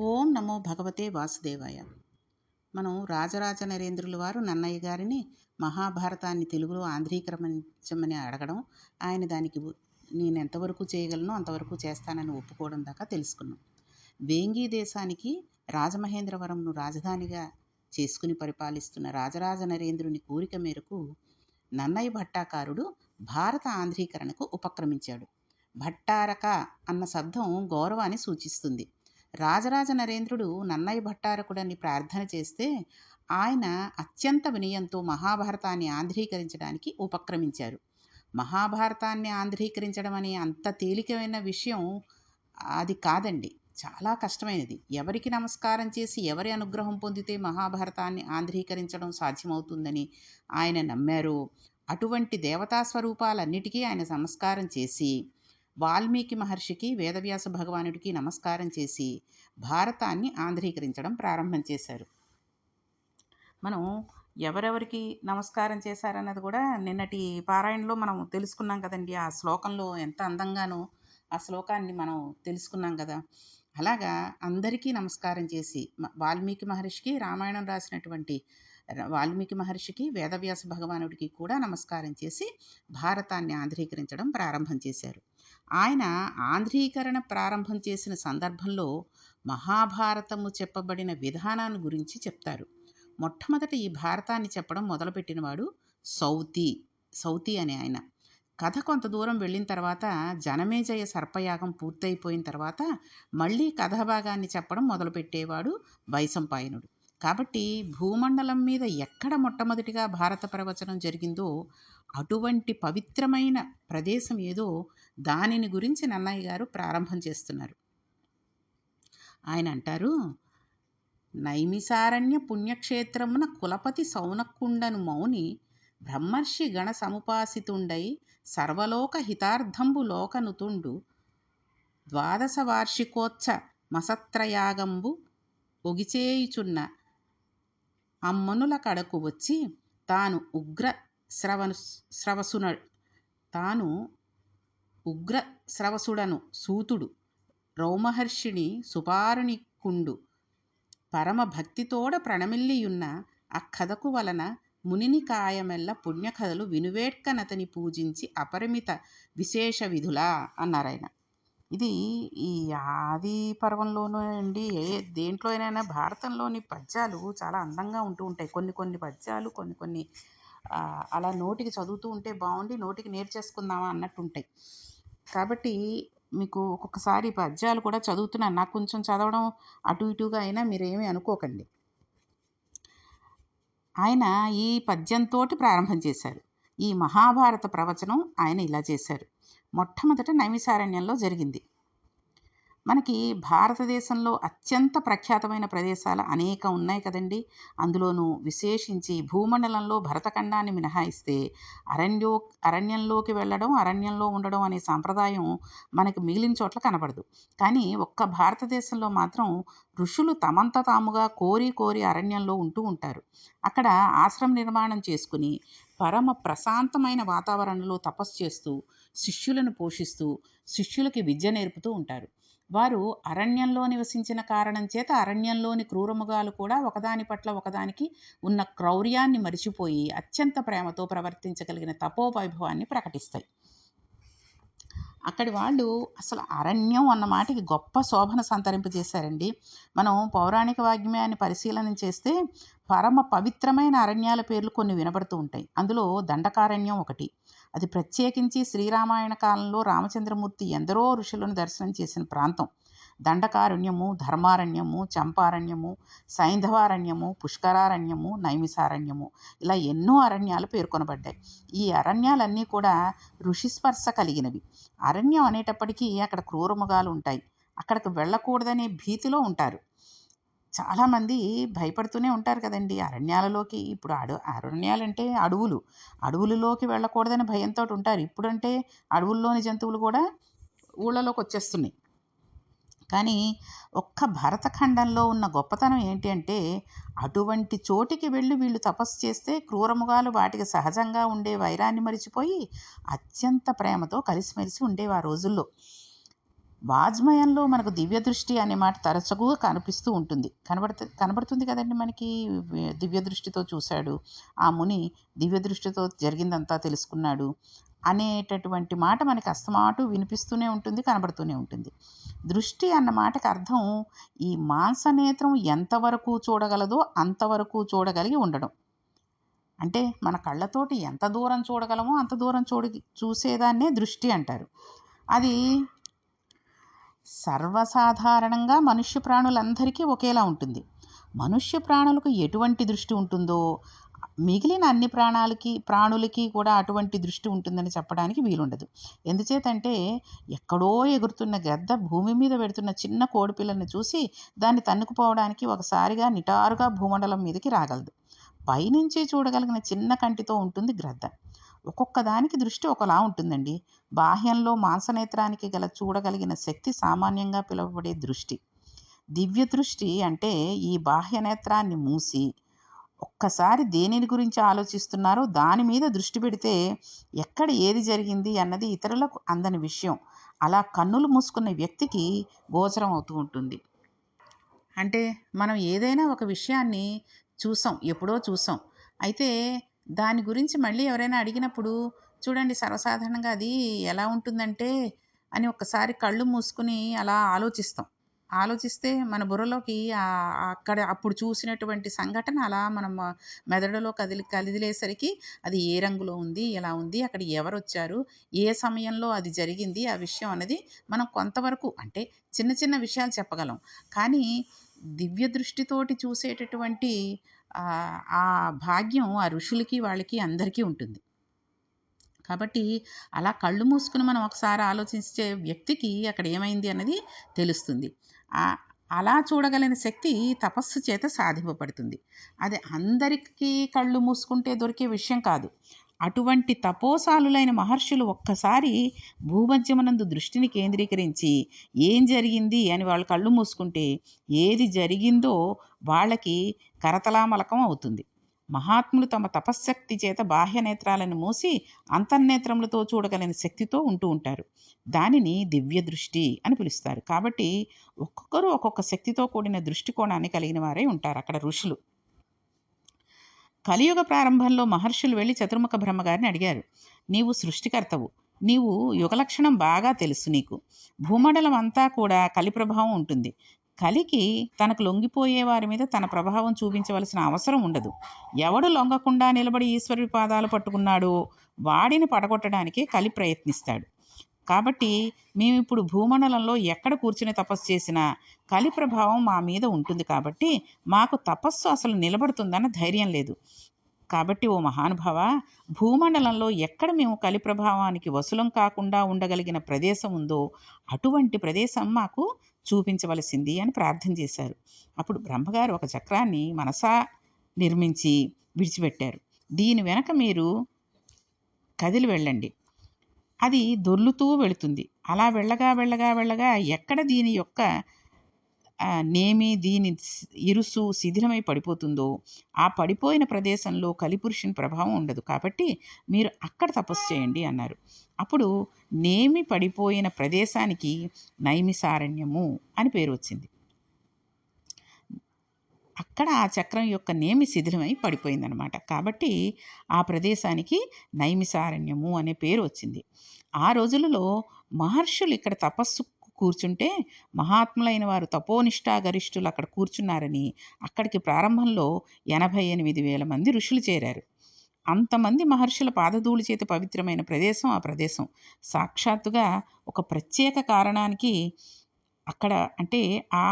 ఓం నమో భగవతే వాసుదేవాయ. మనం రాజరాజ నరేంద్రుల వారు నన్నయ్య గారిని మహాభారతాన్ని తెలుగులో ఆంధ్రీకరించమని అడగడం ఆయన దానికి నేను ఎంతవరకు చేయగలను అంతవరకు చేస్తానని ఒప్పుకోవడం దాకా తెలుసుకున్నాం. వేంగీ దేశానికి రాజమహేంద్రవరంను రాజధానిగా చేసుకుని పరిపాలిస్తున్న రాజరాజ నరేంద్రుని కోరిక మేరకు నన్నయ్య భట్టాకారుడు భారత ఆంధ్రీకరణకు ఉపక్రమించాడు. భట్టారక అన్న శబ్దం గౌరవాన్ని సూచిస్తుంది. రాజరాజ నరేంద్రుడు నన్నయ్య భట్టారకుడని ప్రార్థన చేస్తే ఆయన అత్యంత వినయంతో మహాభారతాన్ని ఆంధ్రీకరించడానికి ఉపక్రమించారు. మహాభారతాన్ని ఆంధ్రీకరించడం అనే అంత తేలికమైన విషయం అది కాదండి. చాలా కష్టమైనది. ఎవరికి నమస్కారం చేసి ఎవరి అనుగ్రహం పొందితే మహాభారతాన్ని ఆంధ్రీకరించడం సాధ్యమవుతుందని ఆయన నమ్మారు అటువంటి దేవతా స్వరూపాలన్నిటికీ ఆయన నమస్కారం చేసి వాల్మీకి మహర్షికి వేదవ్యాస భగవానుడికి నమస్కారం చేసి భారతాన్ని ఆంధ్రీకరించడం ప్రారంభం చేశారు. మనం ఎవరెవరికి నమస్కారం చేశారన్నది కూడా నిన్నటి పారాయణలో మనం తెలుసుకున్నాం కదండి. ఆ శ్లోకంలో ఎంత అందంగానో ఆ శ్లోకాన్ని మనం తెలుసుకున్నాం కదా. అలాగా అందరికీ నమస్కారం చేసి వాల్మీకి మహర్షికి రామాయణం రాసినటువంటి వాల్మీకి మహర్షికి వేదవ్యాస భగవానుడికి కూడా నమస్కారం చేసి భారతాన్ని ఆంధ్రీకరించడం ప్రారంభం చేశారు. ఆయన ఆంధ్రీకరణ ప్రారంభం చేసిన సందర్భంలో మహాభారతము చెప్పబడిన విధానాన్ని గురించి చెప్తారు. మొట్టమొదట ఈ భారతాన్ని చెప్పడం మొదలుపెట్టినవాడు సౌతి సౌతి అనే ఆయన. కథ కొంత దూరం వెళ్ళిన తర్వాత జనమేజయ సర్పయాగం పూర్తయిపోయిన తర్వాత మళ్ళీ కథాభాగాన్ని చెప్పడం మొదలుపెట్టేవాడు వైసంపాయనుడు కాబట్టి భూమండలం మీద ఎక్కడ మొట్టమొదటిగా భారత ప్రవచనం జరిగిందో అటువంటి పవిత్రమైన ప్రదేశం ఏదో దానిని గురించి నన్నయ్య గారు ప్రారంభం చేస్తున్నారు. ఆయన అంటారు నైమిసారణ్య పుణ్యక్షేత్రమున కులపతి సౌనక్కుండను మౌని బ్రహ్మర్షి గణ సముపాసితుండై సర్వలోక హితార్థంబు లోకనుతుండు ద్వాదశ వార్షికోత్స మసత్రయాగంబు ఒగిచేయుచున్న అమ్మనుల కడకు వచ్చి తాను ఉగ్ర శ్రవను స్రవసున తాను ఉగ్ర శ్రవసుడను సూతుడు రౌమహర్షిని సుపారునికుండు పరమ భక్తితోడ ప్రణమిల్లియున్న కథకు వలన మునిని కాయమెల్ల పుణ్యకథలు వినువేట్కనతని పూజించి అపరిమిత విశేష విధులా అన్నారాయన. ఇది ఈ ఆది పర్వంలోనూ అండి ఏ దేంట్లో అయినా భారతంలోని పద్యాలు చాలా అందంగా ఉంటూ ఉంటాయి. కొన్ని కొన్ని పద్యాలు కొన్ని కొన్ని అలా నోటికి చదువుతూ ఉంటే బాగుండి నోటికి నేర్చేసుకుందామా అన్నట్టు ఉంటాయి కాబట్టి మీకు ఒక్కొక్కసారి పద్యాలు కూడా చదువుతున్నాను. నాకు కొంచెం చదవడం అటు ఇటుగా అయినా మీరేమీ అనుకోకండి. ఆయన ఈ పద్యంతో ప్రారంభం చేశారు. ఈ మహాభారత ప్రవచనం ఆయన ఇలా చేశారు. మొట్టమొదట నైమిసారణ్యంలో జరిగింది. మనకి భారతదేశంలో అత్యంత ప్రఖ్యాతమైన ప్రదేశాలు అనేక ఉన్నాయి కదండి. అందులోనూ విశేషించి భూమండలంలో భరతఖండాన్ని మినహాయిస్తే అరణ్యో అరణ్యంలోకి వెళ్ళడం అరణ్యంలో ఉండడం అనే సాంప్రదాయం మనకి మిగిలిన చోట్ల కనబడదు కానీ ఒక్క భారతదేశంలో మాత్రం ఋషులు తమంత తాముగా కోరి కోరి అరణ్యంలో ఉంటూ ఉంటారు. అక్కడ ఆశ్రమ నిర్మాణం చేసుకుని పరమ ప్రశాంతమైన వాతావరణంలో తపస్సు చేస్తూ శిష్యులను పోషిస్తూ శిష్యులకి విద్య నేర్పుతూ ఉంటారు. వారు అరణ్యంలో నివసించిన కారణం చేత అరణ్యంలోని క్రూరముగాలు కూడా ఒకదాని పట్ల ఒకదానికి ఉన్న క్రౌర్యాన్ని మరిచిపోయి అత్యంత ప్రేమతో ప్రవర్తించగలిగిన తపోవైభవాన్ని ప్రకటిస్తాయి. అక్కడి వాళ్ళు అసలు అరణ్యం అన్న మాటకి గొప్ప శోభన సంతరింపజేశారండి. మనం పౌరాణిక వాగ్మ్యాన్ని పరిశీలన చేస్తే పరమ పవిత్రమైన అరణ్యాల పేర్లు కొన్ని వినబడుతూ ఉంటాయి. అందులో దండకారణ్యం ఒకటి. అది ప్రత్యేకించి శ్రీరామాయణ కాలంలో రామచంద్రమూర్తి ఎందరో ఋషులను దర్శనం చేసిన ప్రాంతం. దండకారణ్యము ధర్మారణ్యము చంపారణ్యము సైంధవారణ్యము పుష్కరారణ్యము నైమిసారణ్యము ఇలా ఎన్నో అరణ్యాలు పేర్కొనబడ్డాయి. ఈ అరణ్యాలన్నీ కూడా ఋషిస్పర్శ కలిగినవి. అరణ్యం అనేటప్పటికీ అక్కడ క్రూరముగాలు ఉంటాయి. అక్కడికి వెళ్ళకూడదనే భీతిలో ఉంటారు. చాలామంది భయపడుతూనే ఉంటారు కదండి. అరణ్యాలలోకి ఇప్పుడు అడు అరణ్యాలంటే అడవులు. అడవులలోకి వెళ్ళకూడదని భయంతో ఉంటారు. ఇప్పుడంటే అడవుల్లోని జంతువులు కూడా ఊళ్ళలోకి వచ్చేస్తున్నాయి కానీ ఒక్క భరతఖండంలో ఉన్న గొప్పతనం ఏంటి అంటే అటువంటి చోటికి వెళ్ళి వీళ్ళు తపస్సు చేస్తే క్రూరముగాలు వాటికి సహజంగా ఉండే వైరాన్ని మరిచిపోయి అత్యంత ప్రేమతో కలిసిమెలిసి ఉండేవి ఆ రోజుల్లో. వాజ్మయంలో మనకు దివ్య దృష్టి అనే మాట తరచుగా కనిపిస్తూ ఉంటుంది. కనబడుతు కనబడుతుంది కదండి మనకి దివ్య దృష్టితో చూశాడు. ఆ ముని దివ్య దృష్టితో జరిగిందంతా తెలుసుకున్నాడు అనేటటువంటి మాట మనకి అస్తమాటు వినిపిస్తూనే ఉంటుంది కనబడుతూనే ఉంటుంది. దృష్టి అన్న మాటకి అర్థం ఈ మాంసనేత్రం ఎంతవరకు చూడగలదో అంతవరకు చూడగలిగి ఉండడం. అంటే మన కళ్ళతోటి ఎంత దూరం చూడగలమో అంత దూరం చూడ చూసేదాన్నే దృష్టి అంటారు. అది సర్వసాధారణంగా మనుష్య ప్రాణులందరికీ ఒకేలా ఉంటుంది. మనుష్య ప్రాణులకు ఎటువంటి దృష్టి ఉంటుందో మిగిలిన అన్ని ప్రాణాలకి ప్రాణులకి కూడా అటువంటి దృష్టి ఉంటుందని చెప్పడానికి వీలుండదు. ఎందుచేతంటే ఎక్కడో ఎగురుతున్న గద్ద భూమి మీద పెడుతున్న చిన్న కోడిపిల్లని చూసి దాన్ని తన్నుకుపోవడానికి ఒకసారిగా నిటారుగా భూమండలం మీదకి రాగలదు. పైనుంచి చూడగలిగిన చిన్న కంటితో ఉంటుంది గ్రద్ద. ఒక్కొక్క దానికి దృష్టి ఒకలా ఉంటుందండి. బాహ్యంలో మాంసనేత్రానికి గల చూడగలిగిన శక్తి సామాన్యంగా పిలువబడే దృష్టి. దివ్య దృష్టి అంటే ఈ బాహ్య నేత్రాన్ని మూసి ఒక్కసారి దేనిని గురించి ఆలోచిస్తున్నారో దాని మీద దృష్టి పెడితే ఎక్కడ ఏది జరిగింది అన్నది ఇతరులకు అందని విషయం. అలా కన్నులు మూసుకున్న వ్యక్తికి గోచరం అవుతూ ఉంటుంది. అంటే మనం ఏదైనా ఒక విషయాన్ని చూసాం ఎప్పుడో చూసాం. అయితే దాని గురించి మళ్ళీ ఎవరైనా అడిగినప్పుడు చూడండి సర్వసాధారణంగా అది ఎలా ఉంటుందంటే అని ఒక్కసారి కళ్ళు మూసుకుని అలా ఆలోచిస్తాం. ఆలోచిస్తే మన బుర్రలోకి అక్కడ అప్పుడు చూసినటువంటి సంఘటన అలా మనం మెదడులో కదిలి కదిలేసరికి అది ఏ రంగులో ఉంది ఎలా ఉంది అక్కడ ఎవరు వచ్చారు ఏ సమయంలో అది జరిగింది ఆ విషయం అనేది మనం కొంతవరకు అంటే చిన్న చిన్న విషయాలు చెప్పగలం. కానీ దివ్య దృష్టితోటి చూసేటటువంటి ఆ భాగ్యం ఆ ఋషులకి వాళ్ళకి అందరికీ ఉంటుంది. కాబట్టి అలా కళ్ళు మూసుకుని మనం ఒకసారి ఆలోచించే వ్యక్తికి అక్కడ ఏమైంది అన్నది తెలుస్తుంది. అలా చూడగలిగిన శక్తి తపస్సు చేత సాధింపబడుతుంది. అది అందరికీ కళ్ళు మూసుకుంటే దొరికే విషయం కాదు. అటువంటి తపోసాలులైన మహర్షులు ఒక్కసారి భూమధ్యమనందు దృష్టిని కేంద్రీకరించి ఏం జరిగింది అని వాళ్ళు కళ్ళు మూసుకుంటే ఏది జరిగిందో వాళ్ళకి కరతలామలకం అవుతుంది. మహాత్ములు తమ తపశ్శక్తి చేత బాహ్య నేత్రాలను మూసి అంతర్నేత్రములతో చూడగలిగిన శక్తితో ఉంటూ ఉంటారు. దానిని దివ్య దృష్టి అని పిలుస్తారు. కాబట్టి ఒక్కొక్కరు ఒక్కొక్క శక్తితో కూడిన దృష్టికోణాన్ని కలిగిన వారే ఉంటారు అక్కడ ఋషులు. కలియుగ ప్రారంభంలో మహర్షులు వెళ్ళి చతుర్ముఖ బ్రహ్మగారిని అడిగారు. నీవు సృష్టికర్తవు. నీవు యుగలక్షణం బాగా తెలుసు నీకు. భూమండలం అంతా కూడా కలి ప్రభావం ఉంటుంది. కలికి తనకు లొంగిపోయే వారి మీద తన ప్రభావం చూపించవలసిన అవసరం ఉండదు. ఎవడు లొంగకుండా నిలబడి ఈశ్వరుడి పాదాలు పట్టుకున్నాడో వాడిని పడగొట్టడానికి కలి ప్రయత్నిస్తాడు. కాబట్టి మేము ఇప్పుడు భూమండలంలో ఎక్కడ కూర్చుని తపస్సు చేసినా కలి ప్రభావం మా మీద ఉంటుంది కాబట్టి మాకు తపస్సు అసలు నిలబడుతుందన్న ధైర్యం లేదు. కాబట్టి ఓ మహానుభావ భూమండలంలో ఎక్కడ మేము కలి ప్రభావానికి వసులం కాకుండా ఉండగలిగిన ప్రదేశం ఉందో అటువంటి ప్రదేశం మాకు చూపించవలసింది అని ప్రార్థన చేశారు. అప్పుడు బ్రహ్మగారు ఒక చక్రాన్ని మనసా నిర్మించి విడిచిపెట్టారు. దీని వెనక మీరు కదిలి వెళ్ళండి. అది దొర్లుతూ వెళుతుంది. అలా వెళ్ళగా వెళ్ళగా వెళ్ళగా ఎక్కడ దీని యొక్క నేమి దీని ఇరుసు శిథిలమై పడిపోతుందో ఆ పడిపోయిన ప్రదేశంలో కలిపురుషుని ప్రభావం ఉండదు. కాబట్టి మీరు అక్కడ తపస్సు చేయండి అన్నారు. అప్పుడు నేమి పడిపోయిన ప్రదేశానికి నైమిసారణ్యము అని పేరు వచ్చింది. అక్కడ ఆ చక్రం యొక్క నేమి శిథిలమై పడిపోయిందనమాట కాబట్టి ఆ ప్రదేశానికి నైమిసారణ్యము అనే పేరు వచ్చింది. ఆ రోజులలో మహర్షులు ఇక్కడ తపస్సు కూర్చుంటే మహాత్ములైన వారు తపోనిష్టా గరిష్ఠులు అక్కడ కూర్చున్నారని అక్కడికి ప్రారంభంలో ఎనభై ఎనిమిది వేల మంది ఋషులు చేరారు. అంతమంది మహర్షుల పాదధూళి చేతి పవిత్రమైన ప్రదేశం ఆ ప్రదేశం. సాక్షాత్తుగా ఒక ప్రత్యేక కారణానికి అక్కడ అంటే ఆ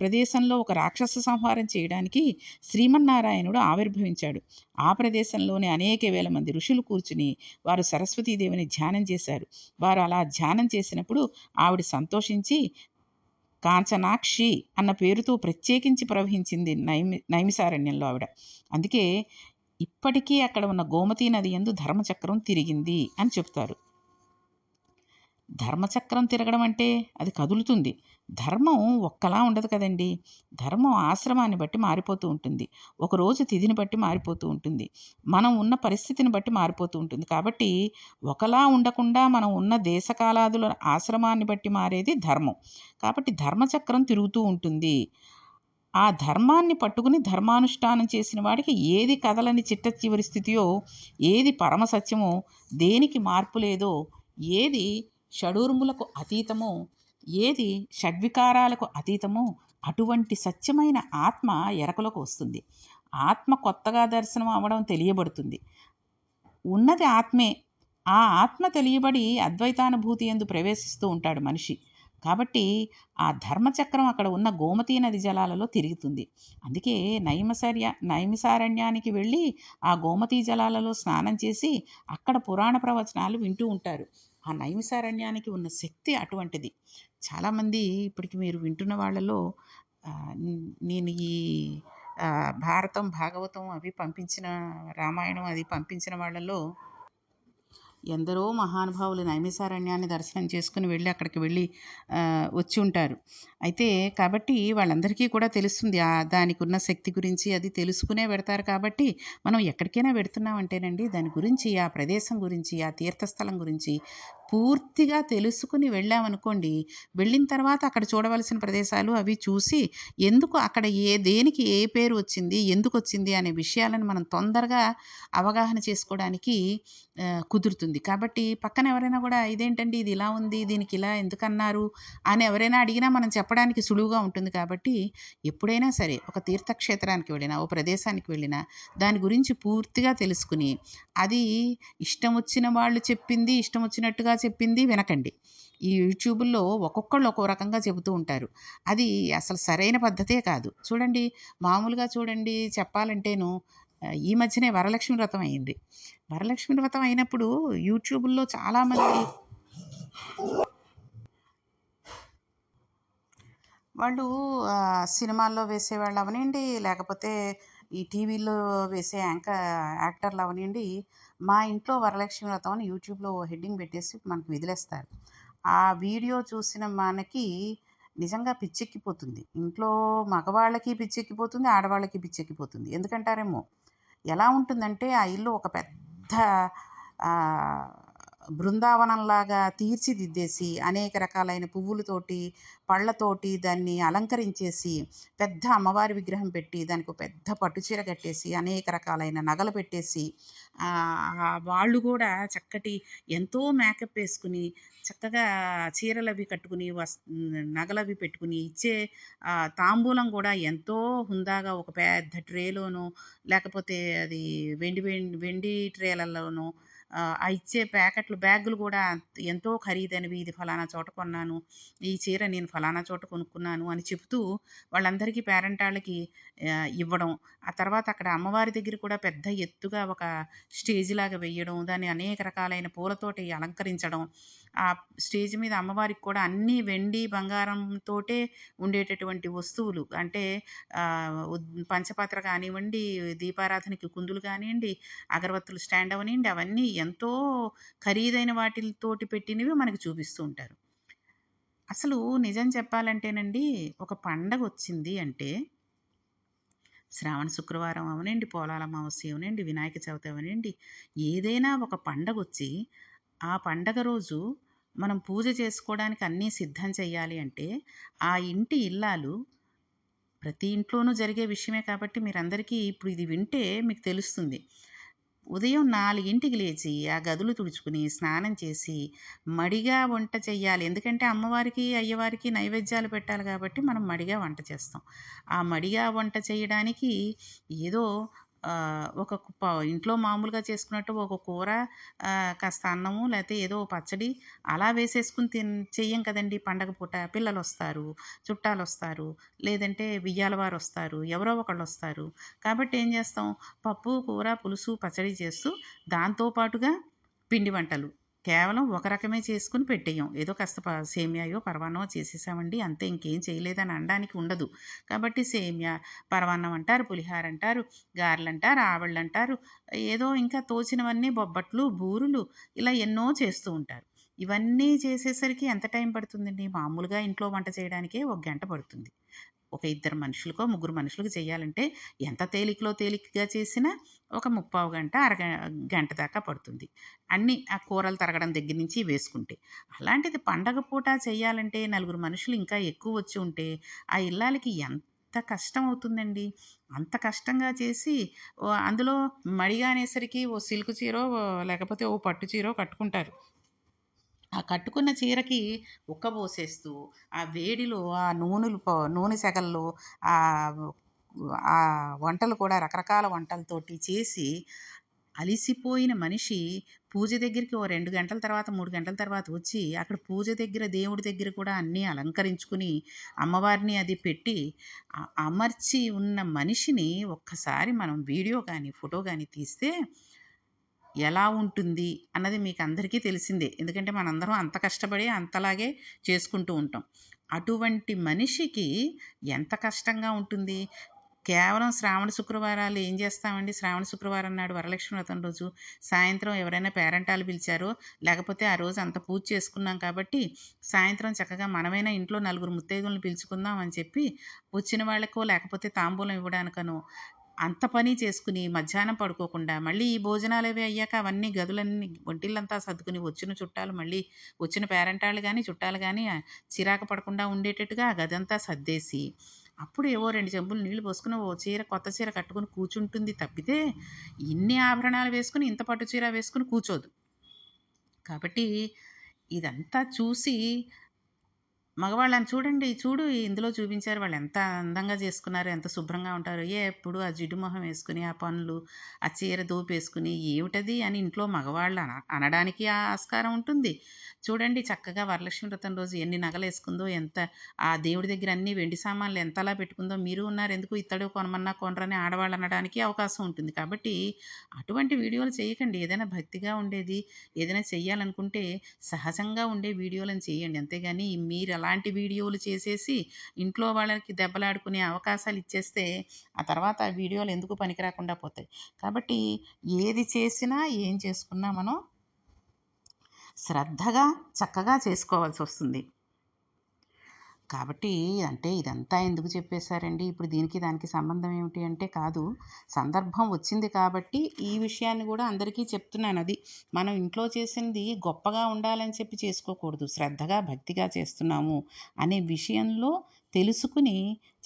ప్రదేశంలో ఒక రాక్షస సంహారం చేయడానికి శ్రీమన్నారాయణుడు ఆవిర్భవించాడు. ఆ ప్రదేశంలోనే అనేక వేల మంది ఋషులు కూర్చుని వారు సరస్వతీదేవిని ధ్యానం చేశారు. వారు అలా ధ్యానం చేసినప్పుడు ఆవిడ సంతోషించి కాంచనాక్షి అన్న పేరుతో ప్రత్యేకించి ప్రవహించింది నైమి నైమిసారణ్యంలో ఆవిడ. అందుకే ఇప్పటికీ అక్కడ ఉన్న గోమతీ నది ఎందు ధర్మచక్రం తిరిగింది అని చెప్తారు. ధర్మచక్రం తిరగడం అంటే అది కదులుతుంది. ధర్మం ఒక్కలా ఉండదు కదండి. ధర్మం ఆశ్రమాన్ని బట్టి మారిపోతూ ఉంటుంది. ఒకరోజు తిథిని బట్టి మారిపోతూ ఉంటుంది. మనం ఉన్న పరిస్థితిని బట్టి మారిపోతూ ఉంటుంది. కాబట్టి ఒకలా ఉండకుండా మనం ఉన్న దేశకాలాదుల ఆశ్రమాన్ని బట్టి మారేది ధర్మం. కాబట్టి ధర్మచక్రం తిరుగుతూ ఉంటుంది. ఆ ధర్మాన్ని పట్టుకుని ధర్మానుష్ఠానం చేసిన వాడికి ఏది కదలని చిట్ట చివరి స్థితియో ఏది పరమ సత్యమో దేనికి మార్పు లేదో ఏది షడూర్ములకు అతీతమో ఏది షడ్వికారాలకు అతీతమో అటువంటి సత్యమైన ఆత్మ ఎరకలోకి వస్తుంది. ఆత్మ కొత్తగా దర్శనం అవ్వడం తెలియబడుతుంది. ఉన్నది ఆత్మే. ఆ ఆత్మ తెలియబడి అద్వైతానుభూతి ఎందు ప్రవేశిస్తూ ఉంటాడు మనిషి. కాబట్టి ఆ ధర్మచక్రం అక్కడ ఉన్న గోమతీ నది జలాలలో తిరుగుతుంది. అందుకే నైమసర్య నైమిసారణ్యానికి వెళ్ళి ఆ గోమతీ జలాలలో స్నానం చేసి అక్కడ పురాణ ప్రవచనాలు వింటూ ఉంటారు. ఆ నైమిసారణ్యానికి ఉన్న శక్తి అటువంటిది. చాలామంది ఇప్పటికి మీరు వింటున్న వాళ్ళలో నేను ఈ భారతం భాగవతం అవి పంపించిన రామాయణం అది పంపించిన వాళ్ళలో ఎందరో మహానుభావులు నైమిసారణ్యాన్ని దర్శనం చేసుకుని వెళ్ళి అక్కడికి వెళ్ళి వచ్చి ఉంటారు. అయితే కాబట్టి వాళ్ళందరికీ కూడా తెలుస్తుంది ఆ దానికి ఉన్న శక్తి గురించి అది తెలుసుకునే పెడతారు కాబట్టి మనం ఎక్కడికైనా పెడుతున్నామంటేనండి దాని గురించి ఆ ప్రదేశం గురించి ఆ తీర్థస్థలం గురించి పూర్తిగా తెలుసుకుని వెళ్ళామనుకోండి వెళ్ళిన తర్వాత అక్కడ చూడవలసిన ప్రదేశాలు అవి చూసి ఎందుకు అక్కడ ఏ దేనికి ఏ పేరు వచ్చింది ఎందుకు వచ్చింది అనే విషయాలను మనం తొందరగా అవగాహన చేసుకోవడానికి కుదురుతుంది. కాబట్టి పక్కన ఎవరైనా కూడా ఇదేంటండి ఇది ఇలా ఉంది దీనికి ఇలా ఎందుకన్నారు అని ఎవరైనా అడిగినా మనం చెప్పడానికి సులువుగా ఉంటుంది కాబట్టి ఎప్పుడైనా సరే ఒక తీర్థక్షేత్రానికి వెళ్ళినా ఓ ప్రదేశానికి వెళ్ళినా దాని గురించి పూర్తిగా తెలుసుకుని అది ఇష్టం వచ్చిన వాళ్ళు చెప్పింది ఇష్టం వచ్చినట్టుగా చెప్పింది వినకండి. ఈ యూట్యూబుల్లో ఒక్కొక్కళ్ళు ఒక్కో రకంగా చెబుతూ ఉంటారు. అది అసలు సరైన పద్ధతే కాదు. చూడండి మామూలుగా చూడండి చెప్పాలంటేను ఈ మధ్యనే వరలక్ష్మి వ్రతం అయింది. వరలక్ష్మి వ్రతం అయినప్పుడు యూట్యూబుల్లో చాలామంది వాళ్ళు సినిమాల్లో వేసేవాళ్ళు అవనండి లేకపోతే ఈ టీవీలో వేసే యాంకర్ యాక్టర్లు అవనండి మా ఇంట్లో వరలక్ష్మి వ్రతం అని యూట్యూబ్లో హెడ్డింగ్ పెట్టేసి మనకు విదిలేస్తారు. ఆ వీడియో చూసిన మనకి నిజంగా పిచ్చెక్కిపోతుంది. ఇంట్లో మగవాళ్ళకి పిచ్చెక్కిపోతుంది ఆడవాళ్ళకి పిచ్చెక్కిపోతుంది. ఎందుకంటారేమో? ఎలా ఉంటుందంటే ఆ ఇల్లు ఒక పెద్ద బృందావనంలాగా తీర్చిదిద్దేసి అనేక రకాలైన పువ్వులతోటి పళ్ళతోటి దాన్ని అలంకరించేసి పెద్ద అమ్మవారి విగ్రహం పెట్టి దానికి ఒక పెద్ద పట్టుచీర కట్టేసి అనేక రకాలైన నగలు పెట్టేసి వాళ్ళు కూడా చక్కటి ఎంతో మేకప్ వేసుకుని చక్కగా చీరలు అవి కట్టుకుని వస్ నగలవి పెట్టుకుని ఇచ్చే తాంబూలం కూడా ఎంతో హుందాగా ఒక పెద్ద ట్రేలోనో లేకపోతే అది వెండి వెండి వెండి ట్రేలలోనో ఆ ఇచ్చే ప్యాకెట్లు బ్యాగులు కూడా ఎంతో ఖరీదైనవి. ఇది ఫలానా చోట కొన్నాను. ఈ చీర నేను ఫలానా చోట కొనుక్కున్నాను అని చెప్తూ వాళ్ళందరికీ పేరెంట్ వాళ్ళకి ఇవ్వడం. ఆ తర్వాత అక్కడ అమ్మవారి దగ్గర కూడా పెద్ద ఎత్తుగా ఒక స్టేజ్ లాగా వేయడం దాన్ని అనేక రకాలైన పూలతోటి అలంకరించడం. ఆ స్టేజ్ మీద అమ్మవారికి కూడా అన్నీ వెండి బంగారంతోటే ఉండేటటువంటి వస్తువులు. అంటే పంచపాత్ర కానివ్వండి దీపారాధనకి కుందులు కానివ్వండి అగరబత్తులు స్టాండ్ అవనివ్వండి అవన్నీ ఎంతో ఖరీదైన వాటితోటి పెట్టినవి మనకి చూపిస్తూ ఉంటారు. అసలు నిజం చెప్పాలంటేనండి ఒక పండగ వచ్చింది అంటే శ్రావణ శుక్రవారం అవనండి పోలాల అమావాస్య అవనండి వినాయక చవితి అవనండి ఏదైనా ఒక పండగ వచ్చి ఆ పండగ రోజు మనం పూజ చేసుకోవడానికి అన్నీ సిద్ధం చేయాలి అంటే ఆ ఇంటి ఇల్లాలు ప్రతి ఇంట్లోనూ జరిగే విషయమే కాబట్టి మీరందరికీ ఇప్పుడు ఇది వింటే మీకు తెలుస్తుంది. ఉదయం నాలుగింటికి లేచి ఆ గదులు తుడుచుకుని స్నానం చేసి మడిగా వంట చెయ్యాలి. ఎందుకంటే అమ్మవారికి అయ్యవారికి నైవేద్యాలు పెట్టాలి కాబట్టి మనం మడిగా వంట చేస్తాం. ఆ మడిగా వంట చేయడానికి ఏదో ఒక ఇంట్లో మామూలుగా చేసుకున్నట్టు ఒక కూర కాస్త అన్నము లేకపోతే ఏదో పచ్చడి అలా వేసేసుకుని తిన్ చెయ్యం కదండి పండగ పూట. పిల్లలు వస్తారు చుట్టాలు వస్తారు లేదంటే బియ్యాల వారు వస్తారు ఎవరో ఒకళ్ళు వస్తారు కాబట్టి ఏం చేస్తాం? పప్పు కూర పులుసు పచ్చడి చేస్తూ దాంతో పాటుగా పిండి వంటలు. కేవలం ఒక రకమే చేసుకుని పెట్టేయం. ఏదో కాస్త ప సేమియాయో పరవాన్నమో చేసేసామండి. అంతే ఇంకేం చేయలేదని అనడానికి ఉండదు. కాబట్టి సేమియా పరవాన్నం అంటారు పులిహార అంటారు గారెలు అంటారు ఆవళ్ళు అంటారు ఏదో ఇంకా తోచినవన్నీ బొబ్బట్లు బూరులు ఇలా ఎన్నో చేస్తూ ఉంటారు. ఇవన్నీ చేసేసరికి ఎంత టైం పడుతుందండి? మామూలుగా ఇంట్లో వంట చేయడానికే ఒక గంట పడుతుంది. ఒక ఇద్దరు మనుషులకో ముగ్గురు మనుషులకు చేయాలంటే ఎంత తేలికలో తేలికగా చేసినా ఒక ముప్పావు గంట అరగ గంట దాకా పడుతుంది. అన్నీ ఆ కూరలు తరగడం దగ్గర నుంచి వేసుకుంటే. అలాంటిది పండగ పూట చేయాలంటే నలుగురు మనుషులు ఇంకా ఎక్కువ వచ్చి ఉంటే ఆ ఇల్లాలకి ఎంత కష్టం అవుతుందండి. అంత కష్టంగా చేసి అందులో మడిగా అనేసరికి ఓ సిల్క్ చీరో లేకపోతే ఓ పట్టు చీరో కట్టుకుంటారు. ఆ కట్టుకున్న చీరకి ఉక్కబోసేస్తూ ఆ వేడిలో ఆ నూనెలు నూనె సెగల్లో ఆ ఆ వంటలు కూడా రకరకాల వంటలతోటి చేసి అలిసిపోయిన మనిషి పూజ దగ్గరికి ఓ రెండు గంటల తర్వాత మూడు గంటల తర్వాత వచ్చి అక్కడ పూజ దగ్గర దేవుడి దగ్గర కూడా అన్నీ అలంకరించుకుని అమ్మవారిని అది పెట్టి అమర్చి ఉన్న మనిషిని ఒక్కసారి మనం వీడియో కానీ ఫోటో కానీ తీస్తే ఎలా ఉంటుంది అన్నది మీకు అందరికీ తెలిసిందే. ఎందుకంటే మనందరం అంత కష్టపడి అంతలాగే చేసుకుంటూ ఉంటాం. అటువంటి మనిషికి ఎంత కష్టంగా ఉంటుంది? కేవలం శ్రావణ శుక్రవారాలు ఏం చేస్తామండి? శ్రావణ శుక్రవారం నాడు వరలక్ష్మి వ్రతం రోజు సాయంత్రం ఎవరైనా పేరెంటాలు పిలిచారో లేకపోతే ఆ రోజు అంత పూజ చేసుకున్నాం కాబట్టి సాయంత్రం చక్కగా మనమైనా ఇంట్లో నలుగురు ముత్తైదులను పిలుచుకుందాం అని చెప్పి వచ్చిన వాళ్ళకో లేకపోతే తాంబూలం ఇవ్వడానికనో అంత పని చేసుకుని మధ్యాహ్నం పడుకోకుండా మళ్ళీ ఈ భోజనాలు అవి అయ్యాక అవన్నీ గదులన్నీ వంటిల్లంతా సర్దుకుని వచ్చిన చుట్టాలు మళ్ళీ వచ్చిన పేరెంటాళ్ళు కానీ చుట్టాలు కానీ చిరాకు పడకుండా ఉండేటట్టుగా ఆ గదంతా సర్దేసి అప్పుడు ఏవో రెండు చెంబులు నీళ్ళు పోసుకుని ఓ చీర కొత్త చీర కట్టుకుని కూర్చుంటుంది తప్పితే ఇన్ని ఆభరణాలు వేసుకుని ఇంత పట్టు చీర వేసుకుని కూర్చోదు. కాబట్టి ఇదంతా చూసి మగవాళ్ళని చూడండి చూడు ఇందులో చూపించారు. వాళ్ళు ఎంత అందంగా చేసుకున్నారు ఎంత శుభ్రంగా ఉంటారు. ఏ ఎప్పుడు ఆ జిడ్డు మొహం వేసుకుని ఆ పనులు ఆ చీర దూపేసుకుని ఏమిటది అని ఇంట్లో మగవాళ్ళు అన అనడానికి ఆ ఆస్కారం ఉంటుంది. చూడండి చక్కగా వరలక్ష్మి వ్రతం రోజు ఎన్ని నగలు వేసుకుందో ఎంత ఆ దేవుడి దగ్గర అన్ని వెండి సామాన్లు ఎంతలా పెట్టుకుందో మీరు ఉన్నారు ఎందుకు ఇత్తడు కొనమన్నా కొనరని ఆడవాళ్ళు అనడానికి అవకాశం ఉంటుంది. కాబట్టి అటువంటి వీడియోలు చేయకండి. ఏదైనా భక్తిగా ఉండేది ఏదైనా చెయ్యాలనుకుంటే సహజంగా ఉండే వీడియోలను చేయండి. అంతేగాని మీరు అలాంటి వీడియోలు చేసేసి ఇంట్లో వాళ్ళకి దెబ్బలాడుకునే అవకాశాలు ఇచ్చేస్తే ఆ తర్వాత ఆ వీడియోలు ఎందుకు పనికిరాకుండా పోతాయి? కాబట్టి ఏది చేసినా ఏం చేసుకున్నా మనం శ్రద్ధగా చక్కగా చేసుకోవాల్సి వస్తుంది. కాబట్టి అంటే ఇదంతా ఎందుకు చెప్పేశారండి? ఇప్పుడు దీనికి దానికి సంబంధం ఏమిటి అంటే కాదు సందర్భం వచ్చింది కాబట్టి ఈ విషయాన్ని కూడా అందరికీ చెప్తున్నాను అది. మనం ఇంట్లో చేసింది గొప్పగా ఉండాలని చెప్పి చేసుకోకూడదు శ్రద్ధగా భక్తిగా చేస్తున్నాము అనే విషయంలో తెలుసుకుని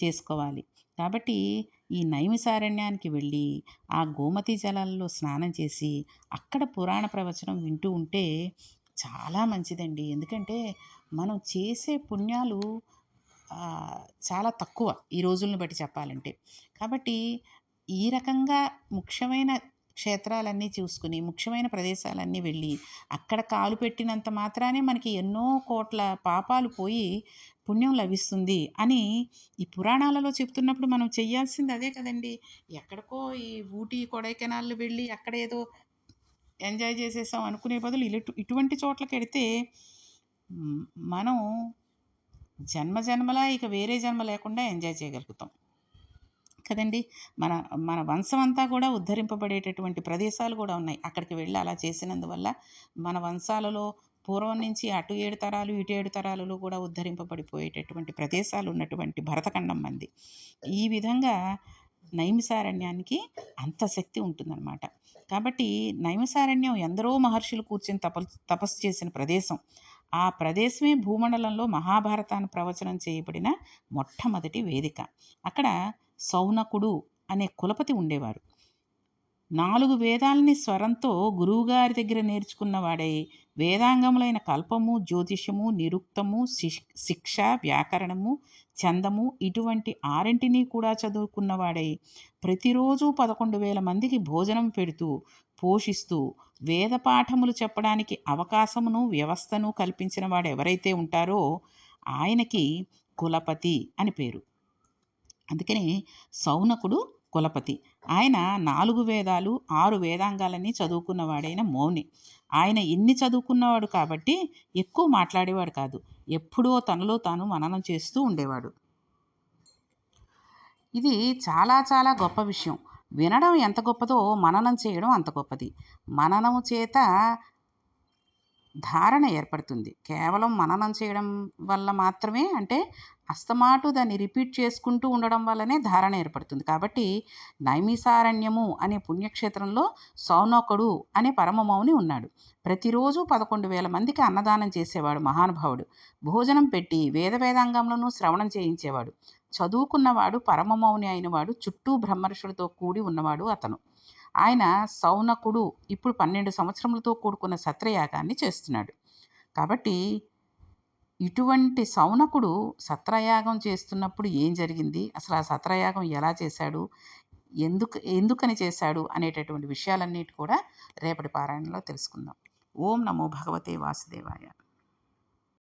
చేసుకోవాలి. కాబట్టి ఈ నైమిసారణ్యానికి వెళ్ళి ఆ గోమతి జలాల్లో స్నానం చేసి అక్కడ పురాణ ప్రవచనం వింటూ ఉంటే చాలా మంచిదండి. ఎందుకంటే మనం చేసే పుణ్యాలు చాలా తక్కువ ఈ రోజులను బట్టి చెప్పాలంటే. కాబట్టి ఈ రకంగా ముఖ్యమైన క్షేత్రాలన్నీ చూసుకుని ముఖ్యమైన ప్రదేశాలన్నీ వెళ్ళి అక్కడ కాలు పెట్టినంత మాత్రానే మనకి ఎన్నో కోట్ల పాపాలు పోయి పుణ్యం లభిస్తుంది అని ఈ పురాణాలలో చెప్తున్నప్పుడు మనం చేయాల్సింది అదే కదండి. ఎక్కడికో ఈ ఊటీ కొడైకెనాల్ వెళ్ళి అక్కడ ఏదో ఎంజాయ్ చేసేసాం అనుకునే బదులు ఇటు ఇటువంటి చోట్లకి వెడితే మనం జన్మ జన్మలా ఇక వేరే జన్మ లేకుండా ఎంజాయ్ చేయగలుగుతాం. కదండి? మన మన వంశం అంతా కూడా ఉద్ధరింపబడేటటువంటి ప్రదేశాలు కూడా ఉన్నాయి. అక్కడికి వెళ్ళి అలా చేసినందువల్ల మన వంశాలలో పూర్వం నుంచి అటు ఏడు తరాలు ఇటు ఏడు తరాలలో కూడా ఉద్ధరింపబడిపోయేటటువంటి ప్రదేశాలు ఉన్నటువంటి భరతఖండం మంది. ఈ విధంగా నైమిసారణ్యానికి అంత శక్తి ఉంటుందన్నమాట. కాబట్టి నైమిసారణ్యం ఎందరో మహర్షులు కూర్చొని తప తపస్సు చేసిన ప్రదేశం. ఆ ప్రదేశమే భూమండలంలో మహాభారతాన్ని ప్రవచనం చేయబడిన మొట్టమొదటి వేదిక. అక్కడ సౌనకుడు అనే కులపతి ఉండేవారు. నాలుగు వేదాలని స్వరంతో గురువుగారి దగ్గర నేర్చుకున్నవాడై వేదాంగములైన కల్పము జ్యోతిషము నిరుక్తము శిక్ష వ్యాకరణము చందము ఇటువంటి ఆరింటిని కూడా చదువుకున్నవాడై ప్రతిరోజు పదకొండు వేల మందికి భోజనం పెడుతూ పోషిస్తూ వేద పాఠములు చెప్పడానికి అవకాశమును వ్యవస్థను కల్పించిన వాడు ఎవరైతే ఉంటారో ఆయనకి కులపతి అని పేరు. అందుకని సౌనకుడు కులపతి. ఆయన నాలుగు వేదాలు ఆరు వేదాంగాలని చదువుకున్నవాడైన మౌని. ఆయన ఎన్ని చదువుకున్నవాడు కాబట్టి ఎక్కువ మాట్లాడేవాడు కాదు. ఎప్పుడో తనలో తాను మననం చేస్తూ ఉండేవాడు. ఇది చాలా చాలా గొప్ప విషయం. వినడం ఎంత గొప్పదో మననం చేయడం అంత గొప్పది. మననము చేత ధారణ ఏర్పడుతుంది. కేవలం మననం చేయడం వల్ల మాత్రమే అంటే అస్తమాటు దాన్ని రిపీట్ చేసుకుంటూ ఉండడం వల్లనే ధారణ ఏర్పడుతుంది. కాబట్టి నైమిసారణ్యము అనే పుణ్యక్షేత్రంలో సౌనోకుడు అనే పరమమౌని ఉన్నాడు. ప్రతిరోజు పదకొండు వేల మందికి అన్నదానం చేసేవాడు మహానుభావుడు. భోజనం పెట్టి వేద వేదాంగంలోనూ శ్రవణం చేయించేవాడు. చదువుకున్నవాడు పరమమౌని అయినవాడు. చుట్టూ బ్రహ్మర్షులతో కూడి ఉన్నవాడు అతను. ఆయన సౌనకుడు ఇప్పుడు పన్నెండు సంవత్సరములతో కూడుకున్న సత్రయాగాన్ని చేస్తున్నాడు. కాబట్టి ఇటువంటి సౌనకుడు సత్రయాగం చేస్తున్నప్పుడు ఏం జరిగింది? అసలు ఆ సత్రయాగం ఎలా చేశాడు? ఎందుకు ఎందుకని చేశాడు? అనేటటువంటి విషయాలన్నిటి కూడా రేపటి పారాయణలో తెలుసుకుందాం. ఓం నమో భగవతే వాసుదేవాయ.